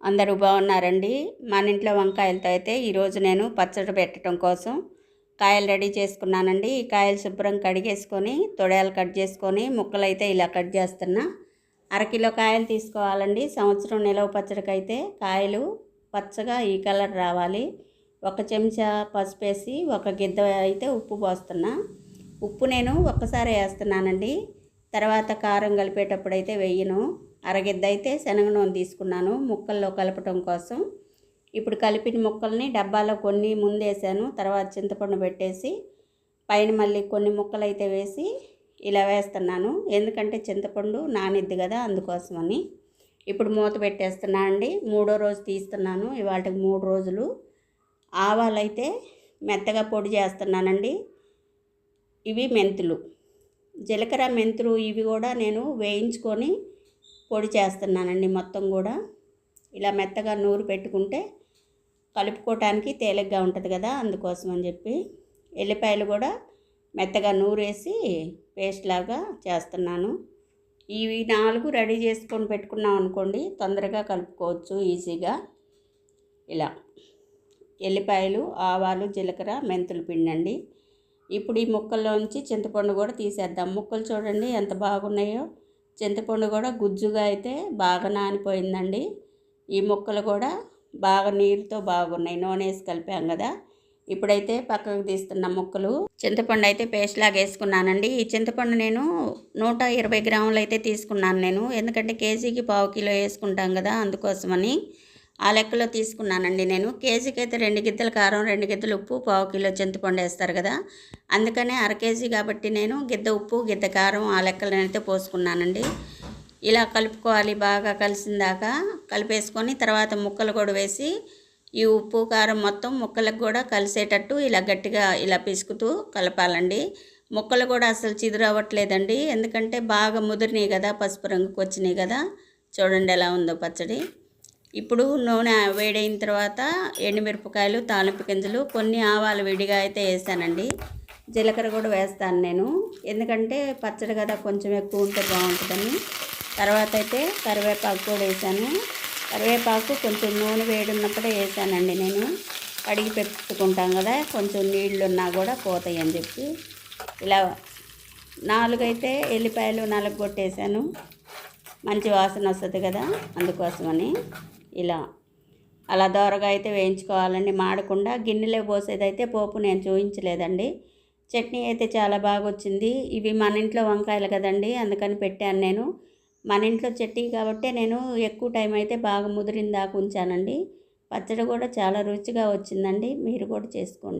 అందరూ బాగున్నారండి. మన ఇంట్లో వంకాయలతో అయితే ఈరోజు నేను పచ్చడి పెట్టడం కోసం కాయలు రెడీ చేసుకున్నానండి. ఈ కాయలు శుభ్రం కడిగేసుకొని తొడయాలు కట్ చేసుకొని ముక్కలు అయితే ఇలా కట్ చేస్తున్నా. అరకిలో కాయలు తీసుకోవాలండి. సంవత్సరం నిలవ పచ్చడికి అయితే కాయలు పచ్చగా ఈ కలర్ రావాలి. ఒక చెంచా పసుపు వేసి ఒక గిద్ద అయితే ఉప్పు పోస్తున్నా. ఉప్పు నేను ఒక్కసారి వేస్తున్నానండి. తర్వాత కారం కలిపేటప్పుడు అయితే వెయ్యను అరగిద్ద అయితే శనగ నూనె తీసుకున్నాను ముక్కల్లో కలపటం కోసం. ఇప్పుడు కలిపిన ముక్కల్ని డబ్బాలో కొన్ని ముందేసాను తర్వాత చింతపండు పెట్టేసి పైన మళ్ళీ కొన్ని ముక్కలు అయితే వేసి ఇలా వేస్తున్నాను. ఎందుకంటే చింతపండు నానిద్ది కదా అందుకోసమని. ఇప్పుడు మూత పెట్టేస్తున్నా అండి మూడో రోజు తీస్తున్నాను ఇవాళకి మూడు రోజులు. ఆవాలైతే మెత్తగా పొడి చేస్తున్నానండి ఇవి మెంతులు. జీలకర్ర మెంతులు ఇవి కూడా నేను వేయించుకొని పొడి చేస్తున్నానండి మొత్తం కూడా. ఇలా మెత్తగా నూరు పెట్టుకుంటే కలుపుకోవటానికి తేలిగ్గా ఉంటుంది కదా అందుకోసం అని చెప్పి ఎల్లిపాయలు కూడా మెత్తగా నూరేసి పేస్ట్ లాగా చేస్తున్నాను. ఇవి నాలుగు రెడీ చేసుకొని పెట్టుకున్నాం అనుకోండి తొందరగా కలుపుకోవచ్చు ఈజీగా. ఇలా ఎల్లిపాయలు ఆవాలు జీలకర్ర మెంతులు పిండండి. ఇప్పుడు ఈ ముక్కల్లోంచి చింతపండు కూడా తీసేద్దాం. ముక్కలు చూడండి ఎంత బాగున్నాయో. చింతపండు కూడా గుజ్జుగా అయితే బాగా నానిపోయిందండి. ఈ ముక్కలు కూడా బాగా నీరుతో బాగున్నాయి. నూనె వేసి కలిపాం కదా. ఇప్పుడైతే పక్కకు తీస్తున్న ముక్కలు. చింతపండు అయితే పేస్ట్ లాగా వేసుకున్నానండి. ఈ చింతపండు నేను నూట ఇరవై గ్రాములు అయితే తీసుకున్నాను నేను. ఎందుకంటే కేజీకి పావు కిలో వేసుకుంటాం కదా అందుకోసమని. ఆ లెక్కలో తీసుకున్నానండి నేను. కేజీకి అయితే రెండు గిద్దల కారం రెండు గిద్దెలు ఉప్పు పావు కిలో చింతపండు వేస్తారు కదా. అందుకనే అర కేజీ కాబట్టి నేను గిద్ద ఉప్పు గిద్ద కారం ఆ లెక్కలనైతే పోసుకున్నానండి. ఇలా కలుపుకోవాలి బాగా కలిసిందాక కలిపేసుకొని తర్వాత ముక్కలు కూడా వేసి ఈ ఉప్పు కారం మొత్తం ముక్కలకు కూడా కలిసేటట్టు ఇలా గట్టిగా ఇలా పిసుకుతూ కలపాలండి. ముక్కలు కూడా అసలు చిదురవ్వట్లేదండి ఎందుకంటే బాగా ముదిరినాయి కదా పసుపు రంగుకు వచ్చినాయి కదా. చూడండి ఎలా ఉందో పచ్చడి. ఇప్పుడు నూనె వేడైన తర్వాత ఎండుమిరపకాయలు తాలింపు గింజలు కొన్ని ఆవాలు విడిగా అయితే వేసానండి. జీలకర్ర కూడా వేస్తాను నేను. ఎందుకంటే పచ్చడి కదా కొంచెం ఎక్కువ ఉంటే బాగుంటుందని. తర్వాత అయితే కరివేపాకు కూడా వేసాను. కరివేపాకు కొంచెం నూనె వేడి ఉన్నప్పుడే వేసానండి నేను. కడిగి పెట్టుకుంటాం కదా కొంచెం నీళ్ళు ఉన్నా కూడా పోతాయి అని చెప్పి. ఇలా నాలుగైతే ఎల్లిపాయలు నలుగు కొట్టేసాను మంచి వాసన వస్తుంది కదా అందుకోసమని. ఇలా. అలా దోరగా అయితే వేయించుకోవాలండి. మాడకుండా గిన్నెలో పోసేదైతే పోపు నేను చూపించలేదండి చట్నీ అయితే చాలా బాగా వచ్చింది ఇవి మన ఇంట్లో వంకాయలు కదండి అందుకని పెట్టాను నేను. మన ఇంట్లో చట్నీ కాబట్టి నేను ఎక్కువ టైం అయితే బాగా ముదిరిన దాకా ఉంచానండి. పచ్చడి కూడా చాలా రుచిగా వచ్చిందండి. మీరు కూడా చేసుకోండి.